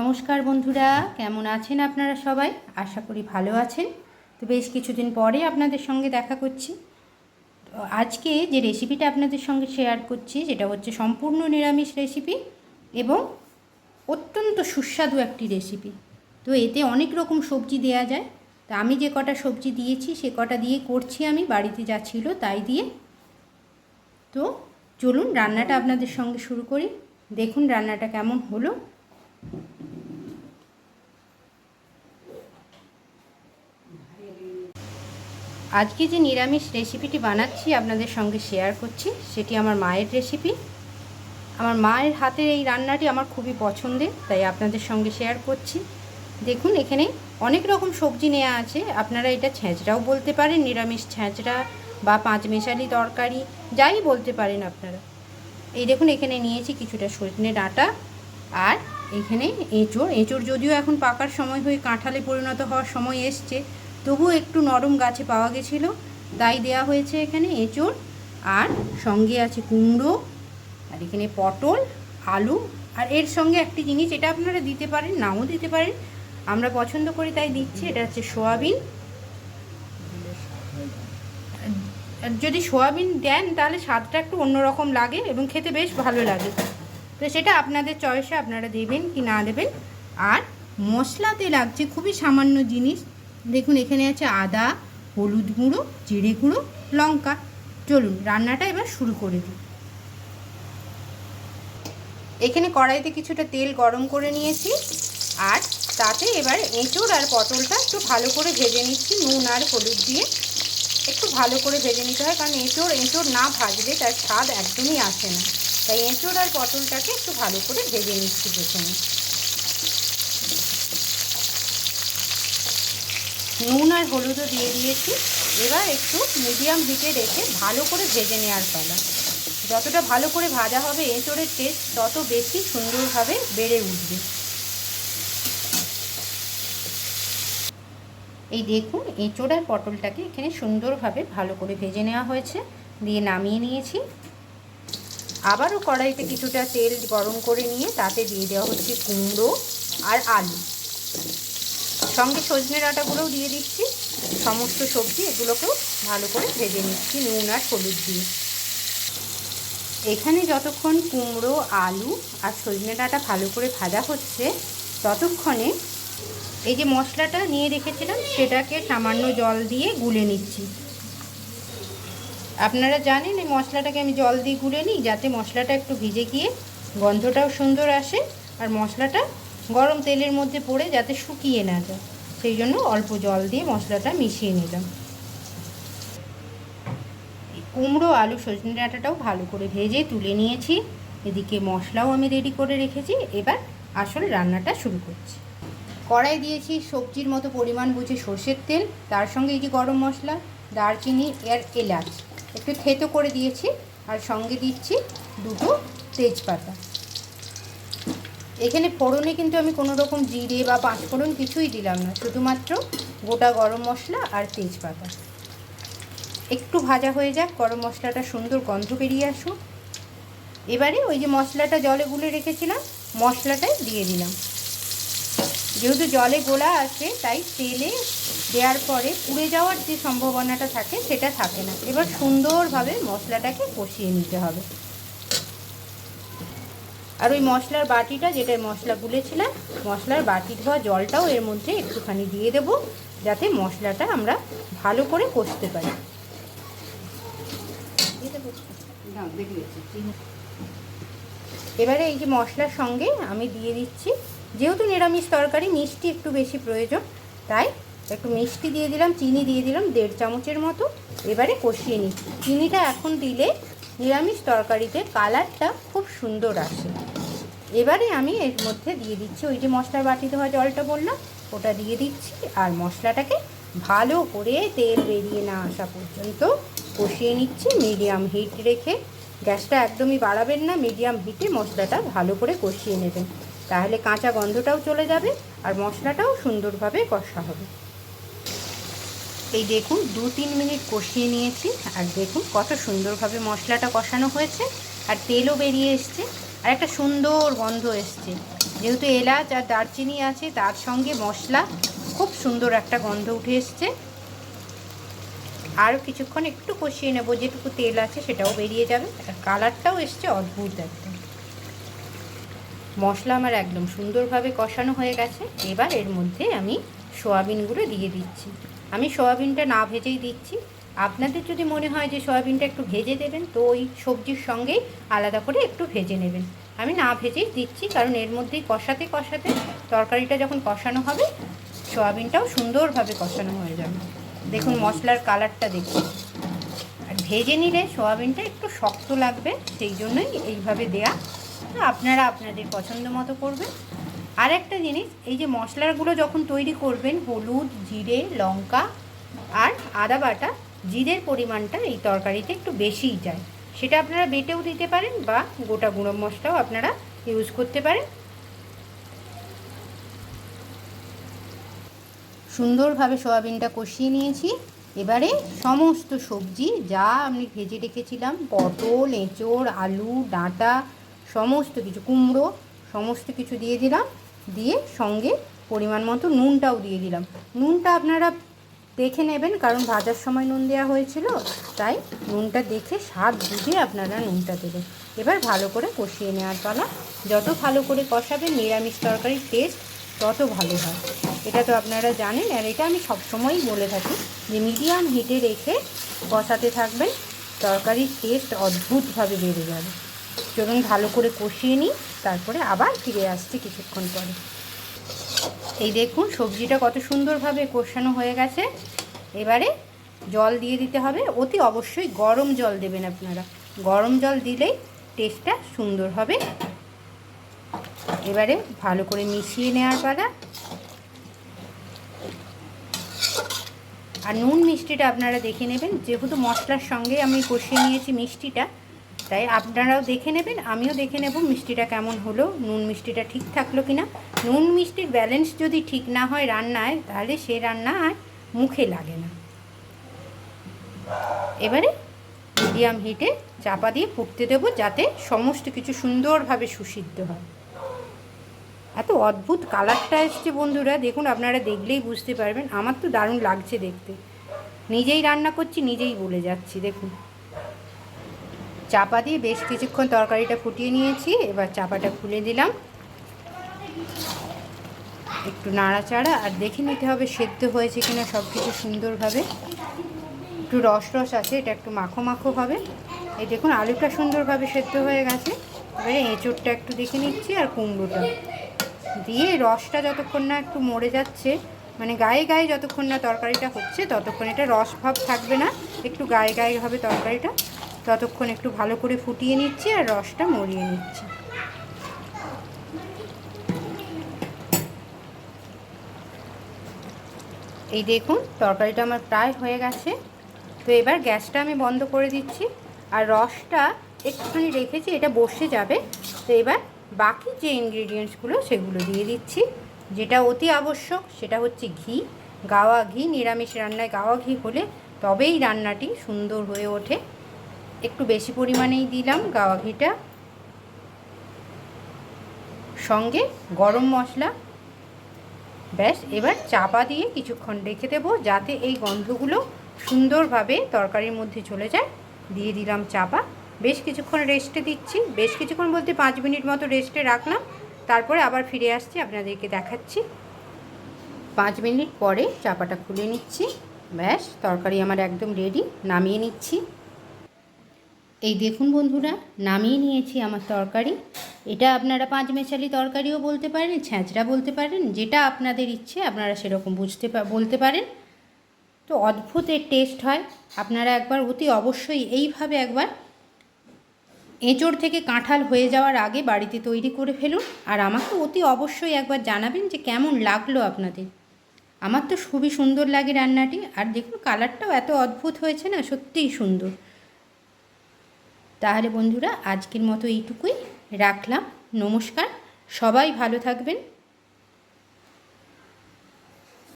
নমস্কার বন্ধুরা, কেমন আছেন আপনারা সবাই? আশা করি ভালো আছেন। তো বেশ কিছুদিন পরে আপনাদের সঙ্গে দেখা করছি। আজকে যে রেসিপিটা আপনাদের সঙ্গে শেয়ার করছি যেটা হচ্ছে সম্পূর্ণ নিরামিষ রেসিপি এবং অত্যন্ত সুস্বাদু একটি রেসিপি তো এতে অনেক রকম সবজি দেয়া যায়। তা আমি যে কটা সবজি দিয়েছি, সে কটা দিয়ে করছি আমি, বাড়িতে যা ছিল তাই দিয়ে। তো চলুন রান্নাটা আপনাদের সঙ্গে শুরু করি। দেখুন রান্নাটা কেমন হলো। আজকে যে নিরামিষ রেসিপিটি বানাচ্ছি আপনাদের সঙ্গে শেয়ার করছি, সেটি আমার মায়ের রেসিপি আমার মায়ের হাতের এই রান্নাটি আমার খুবই পছন্দের, তাই আপনাদের সঙ্গে শেয়ার করছি। দেখুন, এখানে অনেক রকম সবজি নেওয়া আছে। আপনারা এটা ছেঁচড়াও বলতে পারেন, নিরামিষ ছেঁচড়া বা পাঁচমেশালি তরকারি, যাই বলতে পারেন আপনারা। এই দেখুন, এখানে নিয়েছি কিছুটা সজনে ডাঁটা আর এখানে এঁচড়। এঁচড় যদিও এখন পাকার সময় হয়ে কাঁঠালে পরিণত হওয়ার সময় এসছে তবুও একটু নরম গাছে পাওয়া গেছিল। তাই দেয়া হয়েছে এখানে এঁচড় আর সঙ্গে আছে কুমড়ো আর এখানে পটল, আলু আর এর সঙ্গে একটি জিনিস, এটা আপনারা দিতে পারেন, নাও দিতে পারেন। আমরা পছন্দ করি তাই দিচ্ছি, এটা হচ্ছে সোয়াবিন। যদি সোয়াবিন দেন, তাহলে স্বাদটা একটু অন্যরকম লাগে এবং খেতে বেশ ভালো লাগে। তো সেটা আপনাদের চয়েসে আপনারা দেবেন কি না দেবেন। আর মশলাতে লাগছে খুবই সামান্য জিনিস দেখুন, এখানে আছে আদা, হলুদ গুঁড়ো, জিরে গুঁড়ো, লঙ্কা। চলুন, রান্নাটা এবার শুরু করে দিই। এখানে কড়াইতে কিছুটা তেল গরম করে নিয়েছি, আর তাতে এবার এঁচড় আর পটলটা একটু ভালো করে ভেজে নিচ্ছি, নুন আর হলুদ দিয়ে। একটু ভালো করে ভেজে নিতে হয়, কারণ এঁচড় এঁচড় না ভাজলে তার স্বাদ একদমই আসে না। তাই এঁচড় আর পটলটাকে একটু ভালো করে ভেজে নিচ্ছি প্রথমে। নুন আর হলুদও দিয়ে দিয়েছি। এবার একটু মিডিয়াম হিটে রেখে ভালো করে ভেজে নেওয়ার পালা। যতটা ভালো করে ভাজা হবে, এঁচড়ের টেস্ট তত বেশি সুন্দরভাবে বেড়ে উঠবে। এই দেখুন, এঁচড় আর পটলটাকে এখানে সুন্দরভাবে ভালো করে ভেজে নেওয়া হয়েছে। দিয়ে নামিয়ে নিয়েছি। আবারও কড়াইতে কিছুটা তেল গরম করে নিয়ে তাতে দিয়ে দেওয়া হচ্ছে কুমড়ো আর আলু। সঙ্গে সজনে ডাঁটাগুলোও দিয়ে দিচ্ছি। সমস্ত সবজি এগুলোকেও ভালো করে ভেজে নিচ্ছি, নুন আর হলুদ দিয়ে। এখানে যতক্ষণ কুমড়ো, আলু আর সজনে ডাঁটা ভালো করে ভাজা হচ্ছে, ততক্ষণে এই যে মশলাটা নিয়ে রেখেছিলাম, সেটাকে সামান্য জল দিয়ে গুলে নিচ্ছি। আপনারা জানেন এই মশলাটাকে আমি জল দিয়ে গুলে নিই, যাতে মশলাটা একটু ভিজে গিয়ে গন্ধটাও সুন্দর আসে, আর মশলাটা গরম তেলের মধ্যে পড়ে যাতে শুকিয়ে না যায়। সেই জন্য অল্প জল দিয়ে মশলাটা মিশিয়ে নিলাম। কুমড়ো, আলু, সজনে ডাঁটাটাও ভালো করে ভেজে তুলে নিয়েছি। এদিকে মশলাও আমি রেডি করে রেখেছি। এবার আসল রান্নাটা শুরু করছি। কড়াই দিয়েছি সবজির মতো পরিমাণ বুঝে সর্ষের তেল, তার সঙ্গে এই যে গরম মশলা, দারচিনি আর এলাচ। একটু থেতো করে দিয়েছি আর সঙ্গে দিচ্ছি দুটো তেজপাতা। এখানে ফোড়নে কিন্তু আমি কোনো রকম জিরে বা পাঁচফোড়ন কিছুই দিলাম না, শুধুমাত্র গোটা গরম মশলা আর তেজপাতা। একটু ভাজা হয়ে যাক, গরম মশলাটা সুন্দর গন্ধ বেরিয়ে আসুক। এবারে ওই যে মশলাটা জলে গুলে রেখেছিলাম, মশলাটাই দিয়ে দিলাম। যেহেতু জলে গোলা আছে, তাই তেলে দেওয়ার পরে পুড়ে যাওয়ার যে সম্ভাবনাটা থাকে, সেটা থাকে না। এবার সুন্দরভাবে মশলাটাকে কষিয়ে নিতে হবে। আর ওই মশলার বাটিটা যেটা মশলা গুলেছিলাম, মশলার বাটি ধোয়া জলটাও এর মধ্যে একটুখানি দিয়ে দেব, যাতে মশলাটা আমরা ভালো করে কষতে পারি। এবারে এই যে মশলার সঙ্গে আমি দিয়ে দিচ্ছি। যেহেতু নিরামিষ তরকারি, মিষ্টি একটু বেশি প্রয়োজন, তাই একটু মিষ্টি দিয়ে দিলাম, চিনি দিয়ে দিলাম, দেড় চামচের মতো। এবারে কষিয়ে নিচ্ছি। চিনিটা এখন দিলে নিরামিষ তরকারিতে কালারটা খুব সুন্দর আসে। এবারে আমি এর মধ্যে দিয়ে দিচ্ছি ওই যে মশলার বাটি দেওয়া জলটা বললাম, ওটা দিয়ে দিচ্ছি আর মশলাটাকে ভালো করে তেল বেরিয়ে না আসা পর্যন্ত কষিয়ে নিচ্ছি, মিডিয়াম হিট রেখে। গ্যাসটা একদমই বাড়াবেন না, মিডিয়াম হিটে মশলাটা ভালো করে কষিয়ে নেবেন। তাহলে কাঁচা গন্ধটাও চলে যাবে আর মশলাটাও সুন্দরভাবে কষা হবে। এই দেখুন, দু তিন মিনিট কষিয়ে নিয়েছি। আর দেখুন কত সুন্দরভাবে মশলাটা কষানো হয়েছে। আর তেলও বেরিয়ে এসছে। আর একটা সুন্দর গন্ধ এসছে। যেহেতু এলাচ আর দারচিনি আছে, তার সঙ্গে মশলা, খুব সুন্দর একটা গন্ধ উঠে এসছে। আরও কিছুক্ষণ একটু কষিয়ে নেব, যেটুকু তেল আছে সেটাও বেরিয়ে যাবে। আর কালারটাও এসছে অদ্ভুত একদম মশলা আমার একদম সুন্দরভাবে কষানো হয়ে গেছে। এবার এর মধ্যে আমি সোয়াবিনগুলো দিয়ে দিচ্ছি। আমি সোয়াবিনটা না ভেজেই দিচ্ছি। আপনাদের যদি মনে হয় যে সয়াবিনটা একটু ভেজে দেবেন, তো ওই সবজির সঙ্গেই আলাদা করে একটু ভেজে নেবেন। আমি না ভেজেই দিচ্ছি, কারণ এর মধ্যেই কষাতে কষাতে তরকারিটা যখন কষানো হবে, সয়াবিনটাও সুন্দরভাবে কষানো হয়ে যাবে। দেখুন মশলার কালারটা দেখুন। আর ভেজে নিলে সয়াবিনটা একটু শক্ত লাগবে, সেই জন্যই এইভাবে দেয়া। আপনারা আপনাদের পছন্দ মতো করবেন। আর একটা জিনিস, এই যে মশলাগুলো যখন তৈরি করবেন, হলুদ, জিরে, লঙ্কা আর আদা বাটা, জিরের পরিমাণটা এই তরকারিতে একটু বেশিই যায়। সেটা আপনারা বেটেও দিতে পারেন বা গোটা গুঁড়ো মশলাও আপনারা ইউজ করতে পারেন। সুন্দরভাবে সয়াবিনটা কষিয়ে নিয়েছি। এবারে সমস্ত সবজি, যা আমি ভেজে রেখেছিলাম, পটল, এঁচড়, আলু, ডাঁটা, সমস্ত কিছু, কুমড়ো, সমস্ত কিছু দিয়ে দিলাম। দিয়ে সঙ্গে পরিমাণ মতো নুনটাও দিয়ে দিলাম। নুনটা আপনারা দেখে নেবেন, কারণ ভাজার সময় নুন দেওয়া হয়েছিল, তাই নুনটা দেখে স্বাদ বুঝে আপনারা নুনটা দেবেন। এবার ভালো করে কষিয়ে নেওয়ার পালা। যত ভালো করে কষাবেন, নিরামিষ তরকারির টেস্ট তত ভালো হয়। এটা তো আপনারা জানেন, আর এটা আমি সবসময়ই বলে থাকি যে মিডিয়াম হিটে রেখে কষাতে থাকবেন, তরকারির টেস্ট অদ্ভুতভাবে বেড়ে যাবে। চলুন ভালো করে কষিয়ে নিই। তারপরে আবার ফিরে আসছি কিছুক্ষণ পরে। এই দেখুন, সবজিটা কত সুন্দরভাবে কষানো হয়ে গেছে। এবারে জল দিয়ে দিতে হবে। অতি অবশ্যই গরম জল দেবেন আপনারা। গরম জল দিলেই টেস্টটা সুন্দর হবে। এবারে ভালো করে মিশিয়ে নেওয়ার পালা। আর নুন মিষ্টিটা আপনারা দেখে নেবেন। যেহেতু মশলার সঙ্গে আমি কষিয়ে নিয়েছি মিষ্টিটা তাই আপনারাও দেখে নেবেন, আমিও দেখে নেব মিষ্টিটা কেমন হলো, নুন মিষ্টিটা ঠিক থাকল কি না নুন মিষ্টির ব্যালেন্স যদি ঠিক না হয় রান্নায়, তাহলে সে রান্না আর মুখে লাগে না। এবারে মিডিয়াম হিটে চাপা দিয়ে ফুটতে দেবো যাতে সমস্ত কিছু সুন্দরভাবে সুসিদ্ধ হয়। এত অদ্ভুত কালারটা এসছে বন্ধুরা, দেখুন আপনারা দেখলেই বুঝতে পারবেন, আমার তো দারুণ লাগছে দেখতে। নিজেই রান্না করছি, নিজেই বলে যাচ্ছি, দেখুন। চাপা দিয়ে বেশ কিছুক্ষণ তরকারিটা ফুটিয়ে নিয়েছি। এবার চাপাটা খুলে দিলাম। একটু নাড়াচাড়া আর দেখে নিতে হবে সেদ্ধ হয়েছে কিনা সব কিছু সুন্দরভাবে। একটু রস রস আছে, এটা একটু মাখো মাখো হবে। এই দেখুন, আলুটা সুন্দরভাবে সেদ্ধ হয়ে গেছে। এবারে এঁচোড়টা একটু দেখে নিচ্ছি আর কুমড়োটা। দিয়ে রসটা যতক্ষণ না একটু মরে যাচ্ছে মানে গায়ে গায়ে যতক্ষণ না তরকারিটা হচ্ছে, ততক্ষণ এটা রস ভাব থাকবে না। একটু গায়ে গায়ে হবে তরকারিটা। ততক্ষণ একটু ভালো করে ফুটিয়ে নিচ্ছি আর রসটা মরিয়ে নিচ্ছি। এই দেখুন, তরকারিটা আমার প্রায় হয়ে গেছে। তো এবার গ্যাসটা আমি বন্ধ করে দিচ্ছি আর রসটা একটুখানি রেখেছি, এটা বসে যাবে। তো এবার বাকি যে ইনগ্রিডিয়েন্টসগুলো সেগুলো দিয়ে দিচ্ছি, যেটা অতি আবশ্যক সেটা হচ্ছে ঘি। গাওয়া ঘি, নিরামিষ রান্নায় গাওয়া ঘি হলে তবেই রান্নাটি সুন্দর হয়ে ওঠে। একটু বেশি পরিমাণেই দিলাম গাওয়া ঘিটা। সঙ্গে গরম মশলা। ব্যাস, এবার চাপা দিয়ে কিছুক্ষণ রেখে দেবো, যাতে এই গন্ধগুলো সুন্দরভাবে তরকারির মধ্যে চলে যায়। দিয়ে দিলাম চাপা। বেশ কিছুক্ষণ রেস্টে দিচ্ছি। বেশ কিছুক্ষণ বলতে পাঁচ মিনিট মতো রেস্টে রাখলাম। তারপরে আবার ফিরে আসছি, আপনাদেরকে দেখাচ্ছি। পাঁচ মিনিট পরে চাপাটা খুলে নিচ্ছি। ব্যাস, তরকারি আমার একদম রেডি নামিয়ে নিচ্ছি। এই দেখুন বন্ধুরা, নামিয়ে নিয়েছি আমার তরকারি। এটা আপনারা পাঁচ মেশালি তরকারিও বলতে পারেন ছ্যাঁচড়া বলতে পারেন, যেটা আপনাদের ইচ্ছে, আপনারা সেরকম বুঝতে বলতে পারেন। তো অদ্ভুত এর টেস্ট হয়। আপনারা একবার অতি অবশ্যই এইভাবে একবার এঁচড় থেকে কাঁঠাল হয়ে যাওয়ার আগে বাড়িতে তৈরি করে ফেলুন আর আমাকে অতি অবশ্যই একবার জানাবেন যে কেমন লাগল আপনাদের। আমার তো খুবই সুন্দর লাগে রান্নাটি আর দেখুন কালারটাও এত অদ্ভুত হয়েছে না, সত্যিই সুন্দর। তাহলে বন্ধুরা আজকের মতো এইটুকুই রাখলাম। নমস্কার সবাই ভালো থাকবেন।